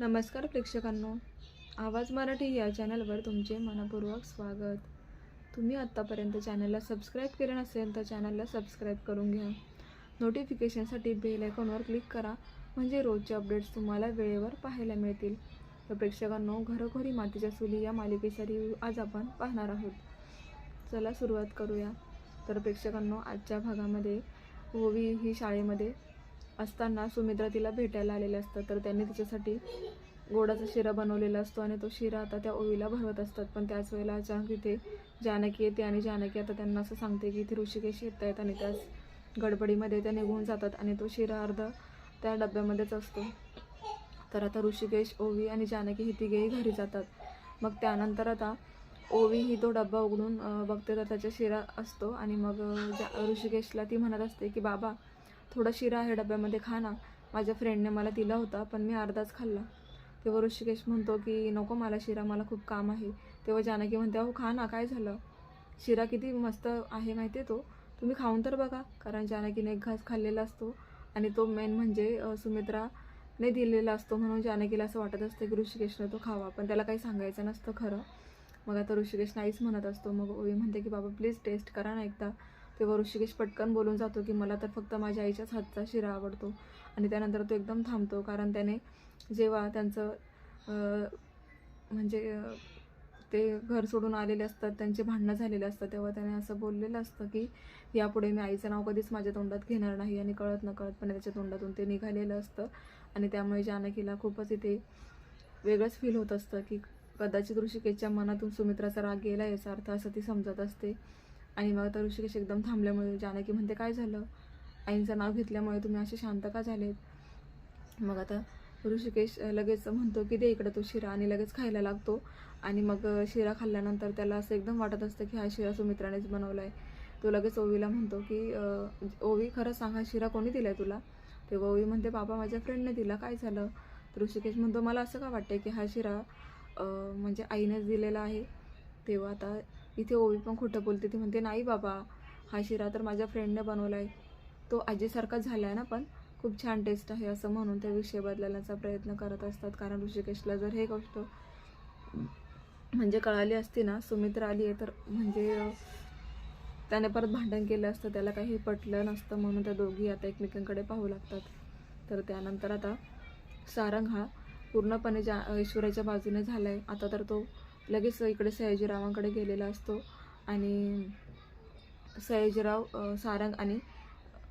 नमस्कार प्रेक्षकांनो. आवाज मराठी या चॅनलवर तुमचे मनपूर्वक स्वागत. तुम्ही आत्तापर्यंत चॅनलला सबस्क्राईब केलं नसेल तर चॅनलला सबस्क्राईब करून घ्या. नोटिफिकेशनसाठी बेल आयकॉनवर क्लिक करा म्हणजे रोजचे अपडेट्स तुम्हाला वेळेवर पाहायला मिळतील. तर प्रेक्षकांनो घरोघरी मातीच्या चुली या मालिकेचा रिव्ह्यू आज आपण पाहणार आहोत. चला सुरुवात करूया. तर प्रेक्षकांनो आजच्या भागामध्ये ओवी ही शाळेमध्ये असताना सुमित्रा तिला भेटायला आलेले असतात तर त्यांनी तिच्यासाठी गोडाचा शिरा बनवलेला असतो आणि तो शिरा आता त्या ओवीला भरवत असतात. पण त्याच वेळेला अचानक तिथे जानकी येते आणि जानकी आता त्यांना असं सांगते की इथे ऋषिकेश येत आहेत आणि त्याच गडबडीमध्ये त्या निघून जातात आणि तो शिरा अर्धा त्या डब्यामध्येच असतो. तर आता ऋषिकेश ओवी आणि जानकी ही तिघेही घरी जातात. मग त्यानंतर आता ओवी ही तो डब्बा उघडून बघते तर त्याचा शिरा असतो आणि मग जा ऋषिकेशला ती म्हणत असते की बाबा थोडा शिरा आहे डब्यामध्ये खा ना. माझ्या फ्रेंडने मला दिला होता पण मी अर्धाच खाल्ला. तेव्हा ऋषिकेश म्हणतो की नको मला शिरा मला खूप काम आहे. तेव्हा जानकी म्हणते अहो खा ना काय झालं? शिरा किती मस्त आहे माहिती आहे तो. तुम्ही खाऊन तर बघा. कारण जानकीने एक घास खाल्लेला असतो आणि तो मेन म्हणजे सुमित्राने दिलेला असतो म्हणून जानकीला असं वाटत असतं की ऋषिकेशनं तो खावा. पण त्याला काही सांगायचं नसतं खरं. मग आता ऋषिकेश नाहीच म्हणत असतो. मग ओवी म्हणते की बाबा प्लीज टेस्ट करा ना एकदा. तेव्हा ऋषिकेश पटकन बोलून जातो की मला तर फक्त माझ्या आईच्याच हातचा शिरा आवडतो. आणि त्यानंतर तो एकदम थांबतो कारण त्याने जेव्हा त्यांचं म्हणजे ते घर सोडून आलेले असतात त्यांचे भांडणं झालेले असतात तेव्हा त्याने असं बोललेलं असतं की यापुढे मी आईचं नाव कधीच माझ्या तोंडात घेणार नाही. आणि कळत न कळतपणे त्याच्या तोंडातून ते निघालेलं असतं. आणि त्यामुळे जानकीला खूपच इथे वेगळंच फील होत असतं की कदाचित ऋषिकेशच्या मनातून सुमित्राचा राग गेला याचा अर्थ असं ती समजत असते. आणि मग आता ऋषिकेश एकदम थांबल्यामुळे जानकी म्हणते काय झालं? आईंचं नाव घेतल्यामुळे तुम्ही असे शांत का झालेत? मग आता ऋषिकेश लगेच म्हणतो की दे इकडं तो शिरा. आणि लगेच खायला लागतो. आणि मग शिरा खाल्ल्यानंतर त्याला असं एकदम वाटत असतं की हा शिरा सुमित्रानेच बनवला आहे तो लगेच ओवीला म्हणतो की ओवी खरं सांग हा शिरा कोणी दिला आहे तुला? तेव्हा ओवी म्हणते बाबा माझ्या फ्रेंडने दिला. काय झालं? तर ऋषिकेश म्हणतो मला असं का वाटतं की हा शिरा म्हणजे आईनेच दिलेला आहे? तेव्हा आता इथे ओवी पण खोटं बोलते. ती म्हणते नाही बाबा हा शिरा तर माझ्या फ्रेंडने बनवला आहे तो आजीसारखाच झाला आहे ना पण खूप छान टेस्ट आहे असं म्हणून त्या विषय बदलण्याचा प्रयत्न करत असतात. कारण ऋषिकेशला जर हे गोष्ट म्हणजे कळाली असती ना सुमित्र आली आहे तर म्हणजे त्याने परत भांडण केलं असतं. त्याला काही पटलं नसतं म्हणून त्या दोघी आता एकमेकांकडे पाहू लागतात. तर त्यानंतर आता सारंग हा पूर्णपणे जा ऐश्वर्याच्या बाजूने झाला आहे आता तर तो लगेच इकडे सयाजीरावांकडे गेलेला असतो आणि सयाजीराव सारंग आणि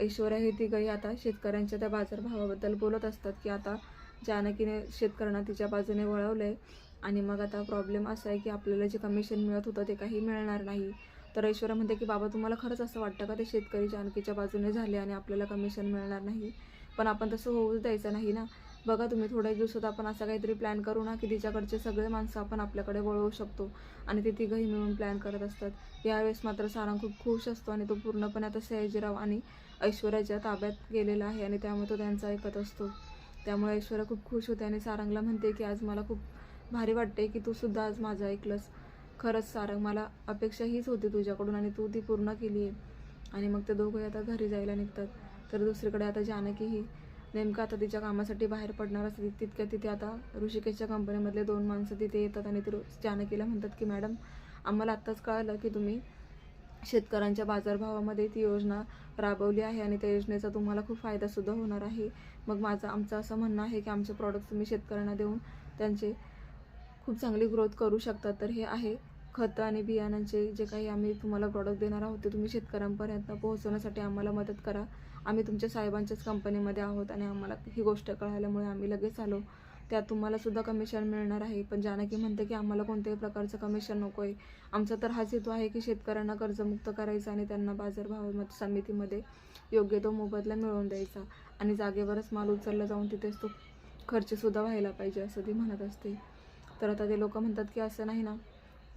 ऐश्वर्या हे तिघही आता शेतकऱ्यांच्या त्या बाजारभावाबद्दल बोलत असतात की आता जानकीने शेतकऱ्यांना तिच्या बाजूने वळवलं आहे आणि मग आता प्रॉब्लेम असा आहे की आपल्याला जे कमिशन मिळत होतं ते काही मिळणार नाही. तर ऐश्वर्या म्हणते की बाबा तुम्हाला खरंच असं वाटतं का ते शेतकरी जानकीच्या बाजूने झाले आणि आपल्याला कमिशन मिळणार नाही? पण आपण तसं होऊच द्यायचं नाही ना. बघा तुम्ही थोड्या दिवसात आपण असा काहीतरी प्लॅन करू ना की तिच्याकडचे सगळे माणसं आपण आपल्याकडे वळवू शकतो आणि ते तिघंही मिळून प्लॅन करत असतात. यावेळेस मात्र सारंग खूप खुश असतो आणि तो पूर्णपणे आता सयाजीराव आणि ऐश्वर्याच्या ताब्यात गेलेला आहे आणि त्यामुळे तो त्यांचा ऐकत असतो. त्यामुळे ऐश्वर्या खूप खुश होते आणि सारंगला म्हणते की आज मला खूप भारी वाटते की तू सुद्धा आज माझं ऐकलंस. खरंच सारंग मला अपेक्षा हीच होती तुझ्याकडून आणि तू ती पूर्ण केली आहे आणि मग ते दोघंही आता घरी जायला निघतात. तर दुसरीकडे आता जानकी ही नेमकं आता तिच्या कामासाठी बाहेर पडणार असते तितक्या तिथे आता ऋषिकेशच्या कंपनीमधले दोन माणसं तिथे येतात आणि ते जानकीला म्हणतात की मॅडम आम्हाला आत्ताच कळलं की तुम्ही शेतकऱ्यांच्या बाजारभावामध्ये ती योजना राबवली आहे आणि त्या योजनेचा तुम्हाला खूप फायदासुद्धा होणार आहे. मग माझं आमचं असं म्हणणं आहे की आमचे प्रॉडक्ट तुम्ही शेतकऱ्यांना देऊन त्यांचे खूप चांगली ग्रोथ करू शकता. तर हे आहे खतं आणि बियाणांचे जे काही आम्ही तुम्हाला प्रॉडक्ट देणार आहोत ते तुम्ही शेतकऱ्यांपर्यंत पोहोचवण्यासाठी आम्हाला मदत करा. आम्ही तुमच्या साहेबांच्याच कंपनीमध्ये आहोत आणि आम्हाला ही गोष्ट कळाल्यामुळे आम्ही लगेच आलो. त्यात तुम्हालासुद्धा कमिशन मिळणार आहे. पण जानकी म्हणते की आम्हाला कोणत्याही प्रकारचं कमिशन नको आहे आमचा तर हाच हेतू आहे की शेतकऱ्यांना कर्जमुक्त करायचं आणि त्यांना बाजारभाव समितीमध्ये योग्य तो मोबदला मिळवून द्यायचा. आणि जागेवरच माल उचलला जाऊन तिथेच तो खर्चसुद्धा व्हायला पाहिजे असं ती म्हणत असते. तर आता ते लोक म्हणतात की असं नाही ना.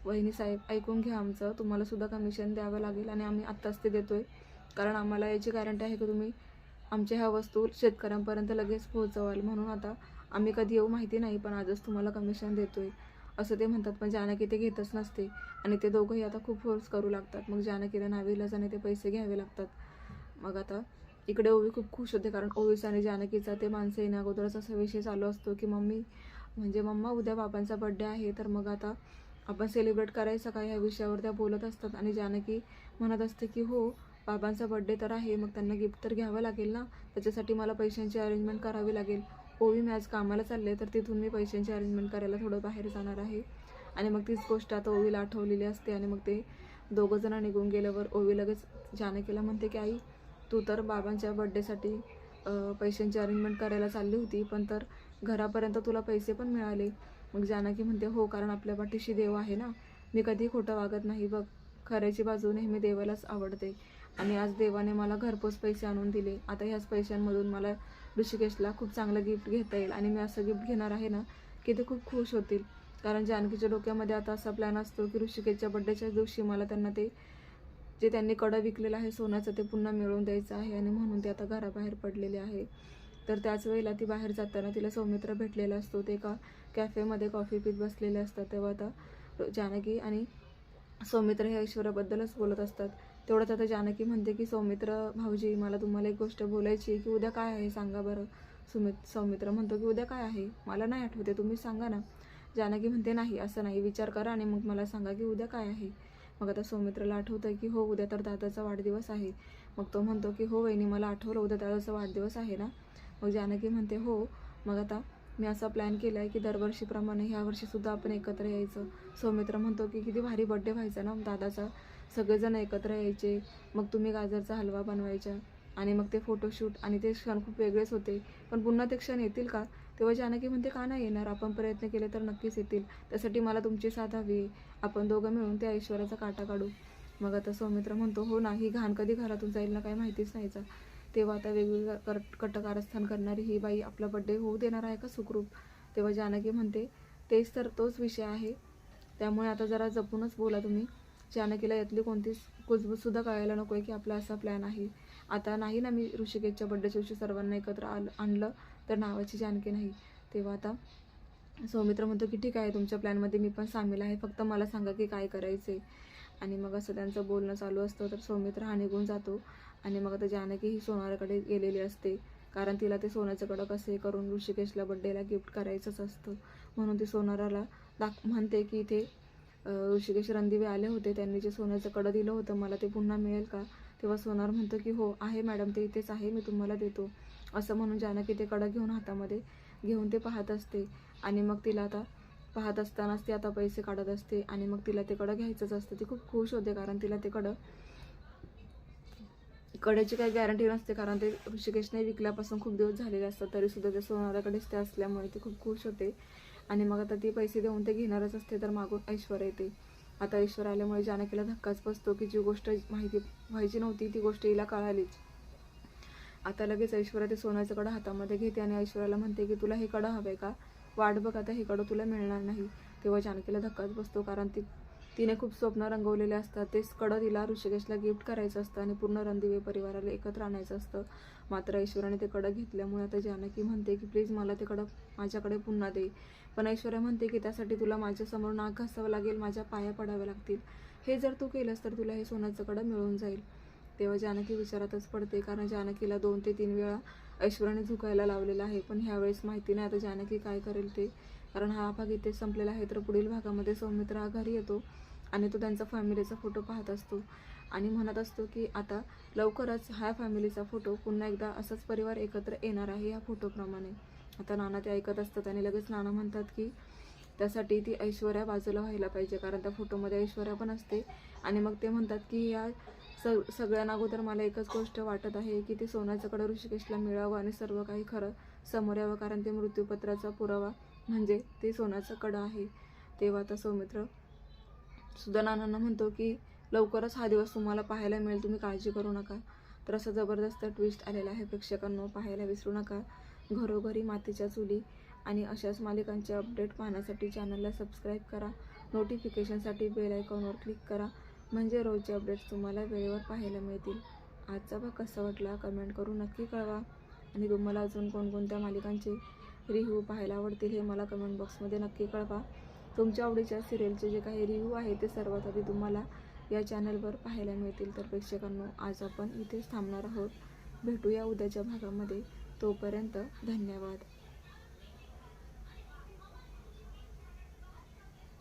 वहिनी साहेब ऐकून घ्या आमचं. तुम्हालासुद्धा कमिशन द्यावं लागेल आणि आम्ही आत्ताच ते देतो आहे कारण आम्हाला याची गॅरंटी आहे की तुम्ही आमच्या ह्या वस्तू शेतकऱ्यांपर्यंत लगेच पोहोचवाल. म्हणून आता आम्ही कधी येऊ माहिती नाही पण आजच तुम्हाला कमिशन देतो आहे असं ते म्हणतात पण जानकी ते घेतच नसते. आणि ते दोघंही आता खूप फोर्स करू लागतात. मग जानकीला नाविलाजाने ते पैसे घ्यावे लागतात. मग आता इकडे ओवी खूप खुश होते कारण ओवीचा आणि जानकीचा ते माणसं येण्या अगोदरच असा विषय चालू असतो की मम्मी म्हणजे मम्मा उद्या बाबांचा बड्डे आहे तर मग आता आपण सेलिब्रेट करायचं का ह्या विषयावर त्या बोलत असतात. आणि जानकी म्हणत असते की हो बाबांचा बड्डे तर आहे मग त्यांना गिफ्ट तर घ्यावं लागेल ना? त्याच्यासाठी मला पैशांची अरेंजमेंट करावी लागेल. ओवी मी आज कामाला चालले तर तिथून मी पैशांची अरेंजमेंट करायला थोडं बाहेर जाणार आहे. आणि मग तीच गोष्ट आता ओवीला आठवलेली असते आणि मग ते दोघं जण निघून गेल्यावर ओवी लगेच जानकीला म्हणते की आई तू तर बाबांच्या बड्डेसाठी पैशांची अरेंजमेंट करायला चालली होती पण तर घरापर्यंत तुला पैसे पण मिळाले. मग जानकी म्हणते हो कारण आपल्या पाठीशी देव आहे ना. मी कधी खोटं वागत नाही बघ. खऱ्याची बाजू नेहमी देवालाच आवडते. आणि आज देवाने मला घरपोच पैसे आणून दिले. आता ह्याच पैशांमधून मला ऋषिकेशला खूप चांगलं गिफ्ट घेता येईल आणि मी असं गिफ्ट घेणार आहे ना की ते खूप खुश होतील. कारण जानकीच्या डोक्यामध्ये आता असा प्लॅन असतो की ऋषिकेशच्या बड्डेच्या दिवशी मला त्यांना ते जे त्यांनी कडं विकलेलं आहे सोन्याचं ते पुन्हा मिळवून द्यायचं आहे आणि म्हणून ते आता घराबाहेर पडलेले आहे. तर त्याच वेळेला ती बाहेर जाताना तिला सौमित्र भेटलेला असतो. ते एका कॅफेमध्ये कॉफी पीत बसलेले असतात. तेव्हा आता जानकी आणि सौमित्र हे ऐश्वर्याबद्दलच बोलत असतात. तेवढ्यात आता जानकी म्हणते की सौमित्र भाऊजी मला तुम्हाला एक गोष्ट बोलायची आहे की उद्या काय आहे? सांगा बरं. सुमित सौमित्र म्हणतो की उद्या काय आहे? मला नाही आठवते तुम्ही सांगा ना. जानकी म्हणते नाही असं नाही विचार करा आणि मग मला सांगा की उद्या काय आहे? मग आता सौमित्रला आठवतं की हो उद्या तर दादाचा वाढदिवस आहे. मग तो म्हणतो की हो वहिनी मला आठवलं उद्या दादाचा वाढदिवस आहे ना? मग जानकी म्हणते हो. मग आता मी असा प्लॅन केला आहे की दरवर्षीप्रमाणे ह्या वर्षीसुद्धा आपण एकत्र यायचं. सौमित्र म्हणतो की किती भारी बड्डे व्हायचा ना दादाचा. सगळेजण एकत्र यायचे. मग तुम्ही गाजरचा हलवा बनवायचा आणि मग ते फोटोशूट आणि ते क्षण खूप वेगळेच होते. पण पुन्हा ते क्षण येतील का? तेव्हा जानकी म्हणते का नाही येणार? आपण प्रयत्न केले तर नक्कीच येतील. त्यासाठी मला तुमची साथ हवी आपण दोघं मिळून त्या ऐश्वर्याचा काटा काढू. मग आता सौमित्र म्हणतो हो ना ही घाण कधी घरातून जाईल ना काही माहितीच नाहीचा तेव्हा आता वेगवेगळं कर कटकारस्थान करणारी ही बाई आपला बड्डे होऊ देणार आहे का सुखरूप? तेव्हा जानकी म्हणते तेच तर तोच विषय आहे. त्यामुळे आता जरा जपूनच बोला तुम्ही. जानकीला यातली कोणतीच कुजबूजसुद्धा कळायला नको आहे की आपला असा प्लॅन आहे. आता नाही ना मी ऋषिकेशच्या बड्डेच्या दिवशी सर्वांना एकत्र आलं आणलं तर नावाची जानकी नाही. तेव्हा आता सौमित्र म्हणतो की ठीक आहे तुमच्या प्लॅनमध्ये मी पण सामील आहे. फक्त मला सांगा की काय करायचं आहे आणि मग असं त्यांचं बोलणं चालू असतं तर सौमित्र हा निघून जातो. आणि मग आता जानकी ही सोनाराकडे गेलेली असते. कारण तिला ते सोन्याचं कडक असे करून ऋषिकेशला बड्डेला गिफ्ट करायचंच असतं. म्हणून ती सोनाराला दाख म्हणते की इथे ऋषिकेश रणदिवे आले होते. त्यांनी जे सोन्याचं कडं दिलं होतं मला ते पुन्हा मिळेल का? तेव्हा सोनार म्हणतो की हो आहे मॅडम ते इथेच आहे मी तुम्हाला देतो. असं म्हणून जानकी ते कडं घेऊन हातामध्ये घेऊन ते पाहत असते. आणि मग तिला आता पाहत असतानाच ती आता पैसे काढत असते. आणि मग तिला ते कडं घ्यायचंच असतं. ती खूप खुश होते कारण तिला ते कडं कड्याची काही गॅरंटी नसते कारण ते ऋषिकेशने विकल्यापासून खूप दिवस झालेले असतात तरीसुद्धा ते सोनाराकडेच ते असल्यामुळे ते खूप खुश होते. आणि मग आता ती पैसे देऊन ते घेणारच असते तर मागून ऐश्वर येते. आता ऐश्वर आल्यामुळे जानकीला धक्काच बसतो की जी गोष्ट माहिती व्हायची नव्हती ती गोष्ट हिला कळालीच. आता लगेच ऐश्वर्या ते सोन्याचं कडं हातामध्ये घेते आणि ऐश्वर्याला म्हणते की तुला हे कडं हवं आहे का? वाट बघ आता हे कडं तुला मिळणार नाही. तेव्हा जानकीला धक्काच बसतो कारण ती तिने खूप स्वप्न रंगवलेले असतात. तेच कडं तिला ऋषिकेशला गिफ्ट करायचं असतं आणि पूर्ण रणदिवे परिवाराला एकत्र आणायचं असतं. मात्र ऐश्वर्याने ते कडं घेतल्यामुळे आता जानकी म्हणते की प्लीज मला ते कडं माझ्याकडे पुन्हा दे. पण ऐश्वर्या म्हणते की त्यासाठी तुला माझ्यासमोर नाक घासावं लागेल माझ्या पाया पडाव्या लागतील. हे जर तू केलंस तर तुला हे सोन्याचं कडं मिळून जाईल. तेव्हा जानकी विचारातच पडते कारण जानकीला दोन ते तीन वेळा ऐश्वर्याने झुकायला लावलेलं आहे. पण ह्यावेळेस माहिती नाही आता जानकी काय करेल ते. कारण हा भाग इथे संपलेला आहे तर पुढील भागामध्ये सौमित्र हा घरी येतो आणि तो त्यांचा फॅमिलीचा फोटो पाहत असतो. आणि म्हणत असतो की आता लवकरच ह्या फॅमिलीचा फोटो पुन्हा एकदा असाच परिवार एकत्र येणार आहे या फोटोप्रमाणे. आता नाना ते ऐकत असतात आणि लगेच नाना म्हणतात की त्यासाठी ती ऐश्वर्या बाजूला व्हायला पाहिजे कारण त्या फोटोमध्ये ऐश्वर्या पण असते. आणि मग ते म्हणतात की या स सगळ्यांना अगोदर मला एकच गोष्ट वाटत आहे की ते सोन्याचं कडं ऋषिकेशला मिळावं आणि सर्व काही खरं समोर यावं कारण ते मृत्यूपत्राचा पुरावा म्हणजे ते सोन्याचं कडं आहे. तेव्हा आता सौमित्र सुद्धा म्हणतो की लवकरच हा दिवस तुम्हाला पाहायला मिळेल तुम्ही काळजी करू नका. तर असा जबरदस्त ट्विस्ट आलेला आहे प्रेक्षकांनो पाहायला विसरू नका. घरोघरी मातीच्या चुली आणि अशाच मालिकांचे अपडेट पाहण्यासाठी चॅनलला सबस्क्राईब करा. नोटिफिकेशनसाठी बेल आयकॉनवर क्लिक करा. म्हणजे रोजचे अपडेट्स तुम्हाला वेळेवर पाहायला मिळतील. आजचा भाग कसा वाटला? कमेंट करून नक्की कळवा. आणि तुम्हाला अजून कोणकोणत्या मालिकांचे रिव्ह्यू पाहायला आवडतील हे मला कमेंट बॉक्समध्ये नक्की कळवा. तुमच्या आवडीच्या सिरियलचे जे काही रिव्ह्यू आहे ते सर्वात आधी तुम्हाला या चॅनलवर पाहायला मिळतील. तर प्रेक्षकांनो आज आपण इथेच थांबणार आहोत. भेटूया उद्याच्या भागामध्ये. तोपर्यंत धन्यवाद.